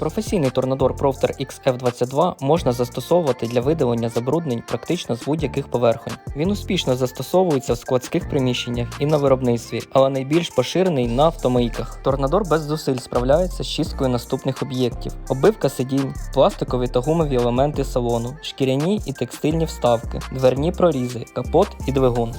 Професійний торнадор Profter XF22 можна застосовувати для видалення забруднень практично з будь-яких поверхонь. Він успішно застосовується в складських приміщеннях і на виробництві, але найбільш поширений на автомийках. Торнадор без зусиль справляється з чисткою наступних об'єктів: оббивка сидінь, пластикові та гумові елементи салону, шкіряні і текстильні вставки, дверні прорізи, капот і двигун.